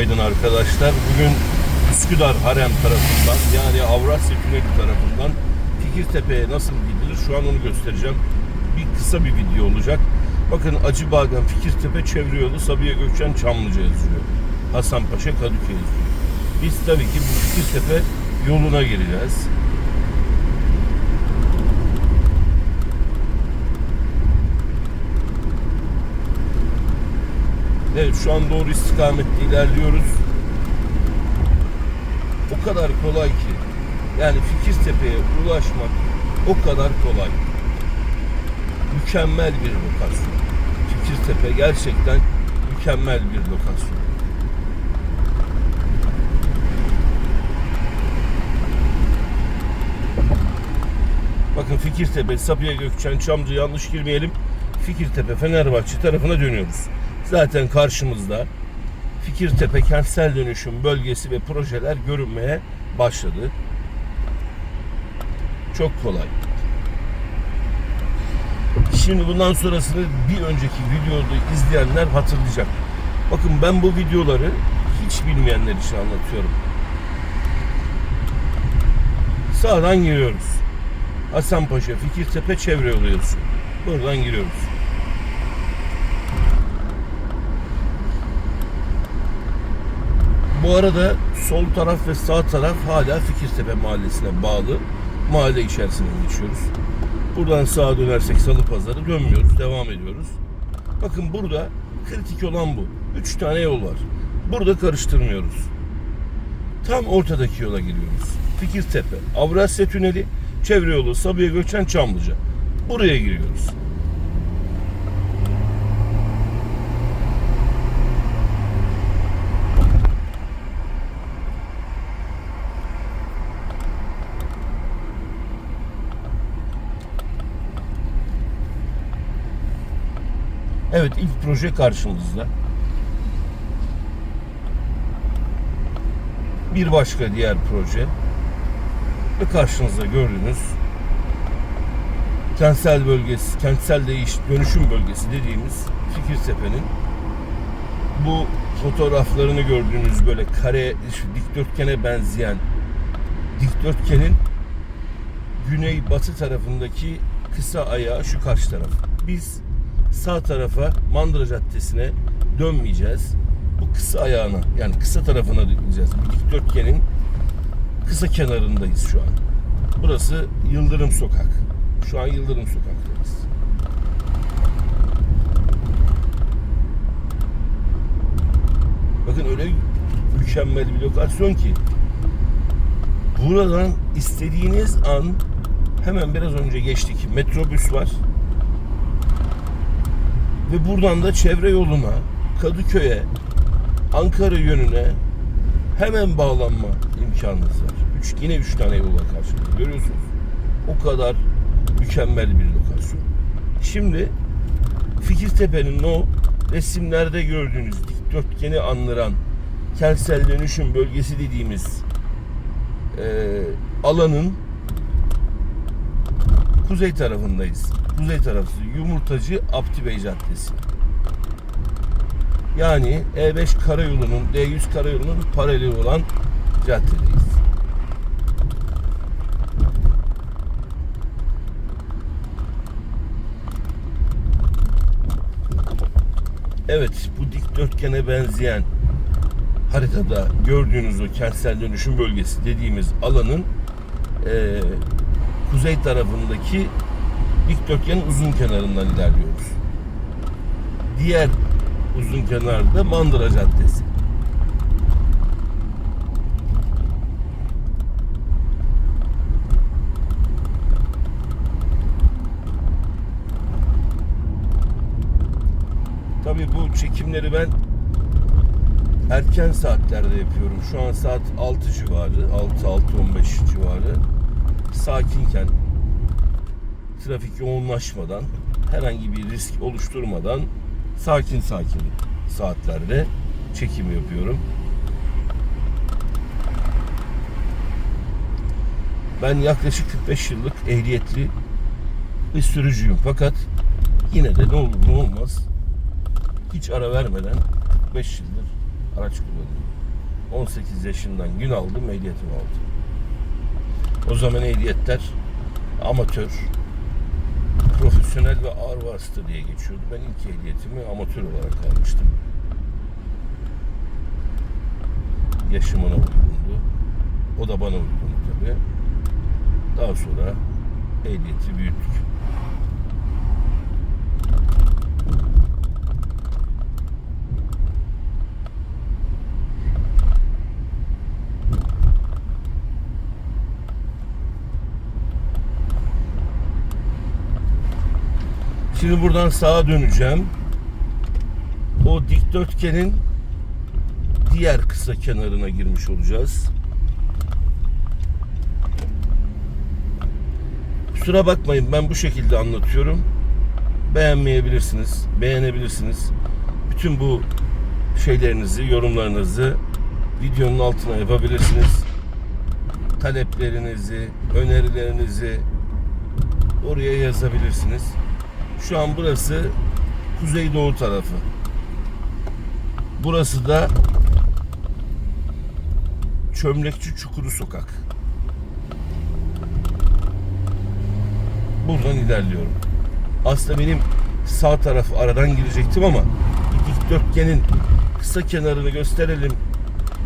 Günaydın arkadaşlar. Bugün Üsküdar Harem tarafından yani Avrasya Tüneli tarafından Fikirtepe'ye nasıl gidilir şu an onu göstereceğim. Bir kısa bir video olacak. Bakın Acıbadem Fikirtepe çevre yolu Sabiha Gökçen Çamlıca yazıyor. Hasanpaşa Kadıköy yazıyor. Biz tabii ki bu Fikirtepe yoluna gireceğiz. Evet şu an doğru istikamette ilerliyoruz. O kadar kolay ki. Yani Fikirtepe'ye ulaşmak o kadar kolay. Mükemmel bir lokasyon. Fikirtepe gerçekten mükemmel bir lokasyon. Bakın Fikirtepe, Sabiha Gökçen, Çamcı yanlış girmeyelim. Fikirtepe, Fenerbahçe tarafına dönüyoruz. Zaten karşımızda Fikirtepe kentsel dönüşüm bölgesi ve projeler görünmeye başladı. Çok kolay. Şimdi bundan sonrasını bir önceki videoda izleyenler hatırlayacak. Bakın ben bu videoları hiç bilmeyenler için anlatıyorum. Sağdan giriyoruz. Hasanpaşa, Fikirtepe çevre yolu yazıyor. Buradan giriyoruz. Bu arada sol taraf ve sağ taraf hala Fikirtepe mahallesine bağlı. Mahalle içerisinden geçiyoruz. Buradan sağa dönersek Salı Pazarı dönmüyoruz. Devam ediyoruz. Bakın burada kritik olan bu. Üç tane yol var. Burada karıştırmıyoruz. Tam ortadaki yola giriyoruz. Fikirtepe, Avrasya Tüneli, çevre yolu Sabiha Göçen Çamlıca. Buraya giriyoruz. Evet ilk proje karşımızda. Bir başka diğer proje ve karşınızda gördüğünüz kentsel bölgesi, kentsel değiş dönüşüm bölgesi dediğimiz Fikirtepe'nin bu fotoğraflarını gördüğünüz böyle kare, dikdörtgene benzeyen dikdörtgenin güney batı tarafındaki kısa ayağı şu karşı taraf. Biz sağ tarafa Mandıra Caddesi'ne dönmeyeceğiz. Bu kısa ayağına yani kısa tarafına döneceğiz. Bu dikdörtgenin kısa kenarındayız şu an. Burası Yıldırım Sokak. Şu an Yıldırım Sokak'tayız. Bakın öyle mükemmel bir lokasyon ki buradan istediğiniz an hemen biraz önce geçtik metrobüs var ve buradan da çevre yoluna Kadıköy'e Ankara yönüne hemen bağlanma imkanınız var. Üç, yine üç tane yolla karşınızda görüyorsunuz. O kadar mükemmel bir lokasyon. Şimdi Fikirtepe'nin o resimlerde gördüğünüz dikdörtgeni andıran kentsel dönüşüm bölgesi dediğimiz e, alanın kuzey tarafındayız. Kuzey tarafı Yumurtacı Abdi Bey Caddesi. Yani E5 karayolunun D100 karayolunun paraleli olan caddedeyiz. Evet bu dikdörtgene benzeyen haritada gördüğünüz o kentsel dönüşüm bölgesi dediğimiz alanın eee kuzey tarafındaki dikdörtgenin uzun kenarından ilerliyoruz. Diğer uzun kenarda Mandıra Caddesi. Tabii bu çekimleri ben erken saatlerde yapıyorum. Şu an saat 6 civarı, 6-6-15 civarı. Sakinken, trafik yoğunlaşmadan, herhangi bir risk oluşturmadan sakin sakin saatlerde çekim yapıyorum. Ben yaklaşık 45 yıllık ehliyetli bir sürücüyüm. Fakat yine de ne olur ne olmaz hiç ara vermeden 45 yıldır araç kullanıyorum. 18 yaşından gün aldım, ehliyetimi aldım. O zaman ehliyetler amatör, profesyonel ve ağır vasıta diye geçiyordu. Ben ilk ehliyetimi amatör olarak almıştım. Yaşım ona uygundu. O da bana uygundu tabii. Daha sonra ehliyeti büyüttük. Şimdi buradan sağa döneceğim. O dikdörtgenin diğer kısa kenarına girmiş olacağız. Kusura bakmayın ben bu şekilde anlatıyorum. Beğenmeyebilirsiniz, beğenebilirsiniz. Bütün bu şeylerinizi, yorumlarınızı videonun altına yapabilirsiniz. Taleplerinizi, önerilerinizi oraya yazabilirsiniz. Şu an burası kuzeydoğu tarafı. Burası da Çömlekçi Çukuru Sokak. Buradan ilerliyorum. Aslında benim sağ tarafı aradan girecektim ama dikdörtgenin kısa kenarını gösterelim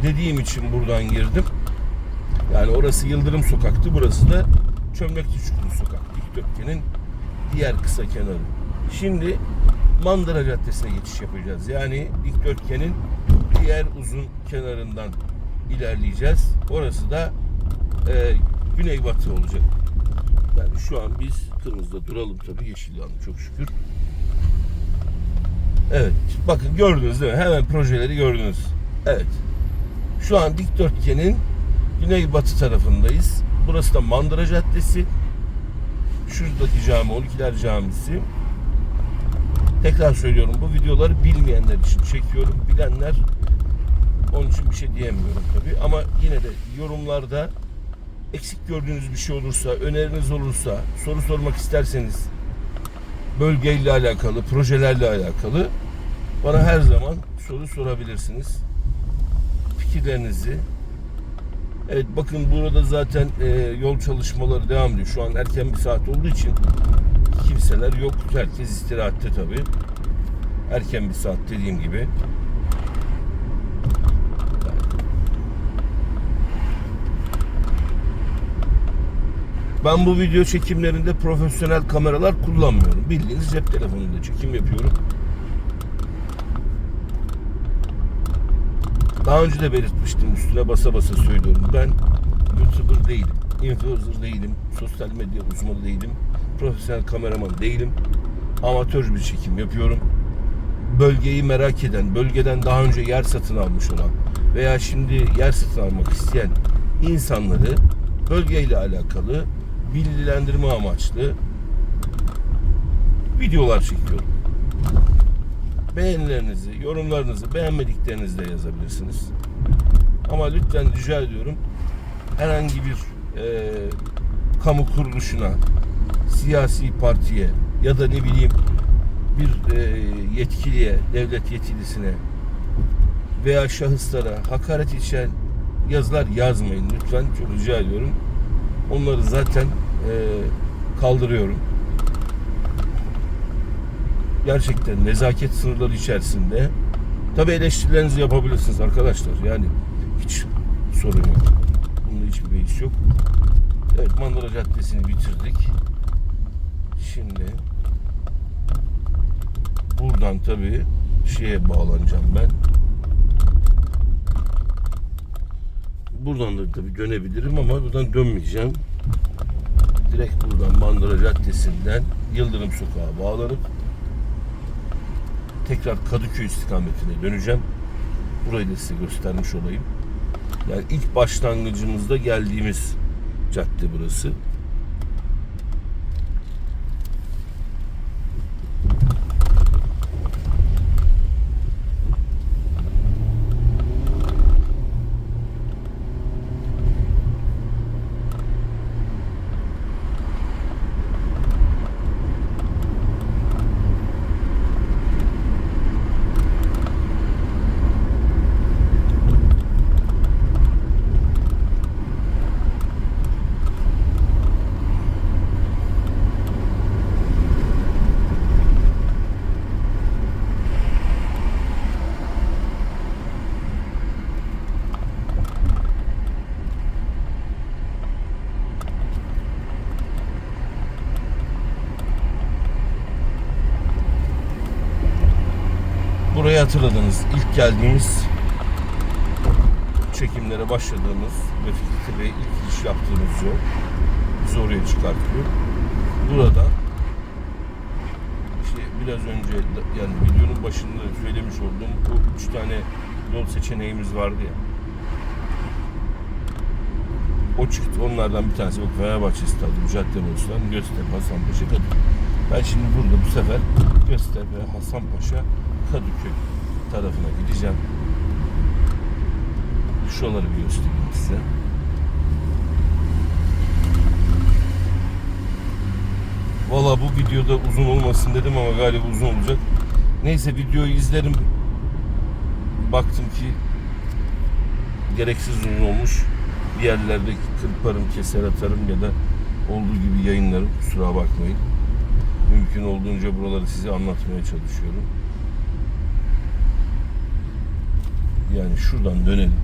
dediğim için buradan girdim. Yani orası Yıldırım Sokak'tı. Burası da Çömlekçi Çukuru Sokak. Dikdörtgenin diğer kısa kenarı. Şimdi Mandıra Caddesi'ne geçiş yapacağız. Yani dikdörtgenin diğer uzun kenarından ilerleyeceğiz. Orası da e, güneybatı olacak. Yani şu an biz kırmızıda duralım tabii yeşil yandı çok şükür. Evet bakın gördünüz değil mi? Hemen projeleri gördünüz. Evet. Şu an dikdörtgenin güneybatı tarafındayız. Burası da Mandıra Caddesi. Şuradaki cami 12'ler Camisi. Tekrar söylüyorum bu videoları bilmeyenler için çekiyorum. Bilenler onun için bir şey diyemiyorum tabii. Ama yine de yorumlarda eksik gördüğünüz bir şey olursa, öneriniz olursa, soru sormak isterseniz bölgeyle alakalı, projelerle alakalı bana her zaman soru sorabilirsiniz. Fikirlerinizi Evet bakın burada zaten e, yol çalışmaları devam ediyor. Şu an erken bir saat olduğu için kimseler yok. Herkes istirahatte tabii. Erken bir saat dediğim gibi. Ben bu video çekimlerinde profesyonel kameralar kullanmıyorum. Bildiğiniz cep telefonuyla çekim yapıyorum. Daha önce de belirtmiştim üstüne basa basa söylüyorum. Ben YouTuber değilim, influencer değilim, sosyal medya uzmanı değilim, profesyonel kameraman değilim. Amatör bir çekim yapıyorum. Bölgeyi merak eden, bölgeden daha önce yer satın almış olan veya şimdi yer satın almak isteyen insanları bölgeyle alakalı bilgilendirme amaçlı videolar çekiyorum. Beğenilerinizi, yorumlarınızı, beğenmediklerinizi de yazabilirsiniz. Ama lütfen rica ediyorum herhangi bir e, kamu kuruluşuna, siyasi partiye ya da ne bileyim bir e, yetkiliye, devlet yetkilisine veya şahıslara hakaret içeren yazılar yazmayın lütfen. Çok rica ediyorum. Onları zaten e, kaldırıyorum. Gerçekten nezaket sınırları içerisinde tabi eleştirilerinizi yapabilirsiniz arkadaşlar. Yani hiç sorun yok. Bunda hiçbir beis yok. Evet Mandıra Caddesi'ni bitirdik. Şimdi buradan tabi şeye bağlanacağım ben. Buradan da tabi dönebilirim ama buradan dönmeyeceğim. Direkt buradan Mandıra Caddesi'nden Yıldırım Sokağa bağlanıp tekrar Kadıköy istikametine döneceğim. Burayı da size göstermiş olayım. Yani ilk başlangıcımızda geldiğimiz cadde burası. Burayı hatırladınız. İlk geldiğimiz çekimlere başladığımız ve Fikirtepe'ye ilk giriş yaptığımız yol bizi oraya çıkartıyor. Burada işte biraz önce yani videonun başında söylemiş olduğum bu üç tane yol seçeneğimiz vardı ya. O çıktı. Onlardan bir tanesi bak Fenerbahçe Stadyumu, Caddebostan, Göztepe, Hasanpaşa, Kadıköy. Ben şimdi burada bu sefer Göztepe, Hasanpaşa, Kadıköy tarafına gideceğim. Şuraları bir göstereyim size. Valla bu videoda uzun olmasın dedim ama galiba uzun olacak. Neyse videoyu izlerim. Baktım ki gereksiz uzun olmuş. Bir yerlerde kırparım, keser atarım ya da olduğu gibi yayınlarım. Kusura bakmayın. Mümkün olduğunca buraları size anlatmaya çalışıyorum. Yani şuradan dönelim.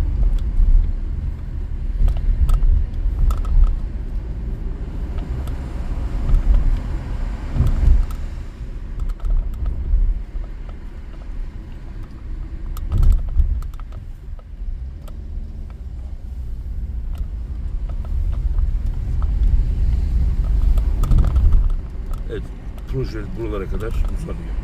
Evet, proje buralara kadar uzanıyor.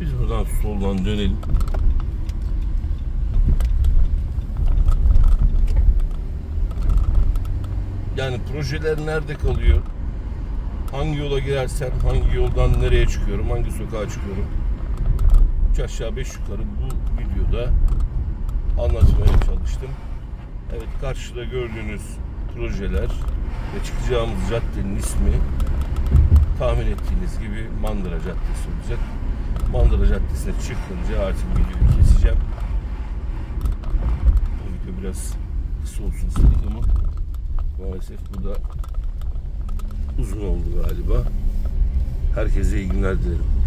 Biz buradan dönelim. Yani projeler nerede kalıyor? Hangi yola girersem, hangi yoldan nereye çıkıyorum, hangi sokağa çıkıyorum? Üç aşağı beş yukarı bu videoda anlatmaya çalıştım. Evet karşıda gördüğünüz projeler ve çıkacağımız caddenin ismi tahmin ettiğiniz gibi Mandıra Caddesi olacak. Mandıra Caddesi'ne çıkınca artık videoyu keseceğim. Bu video biraz kısa olsun istedik ama maalesef bu da uzun oldu galiba. Herkese iyi günler dilerim.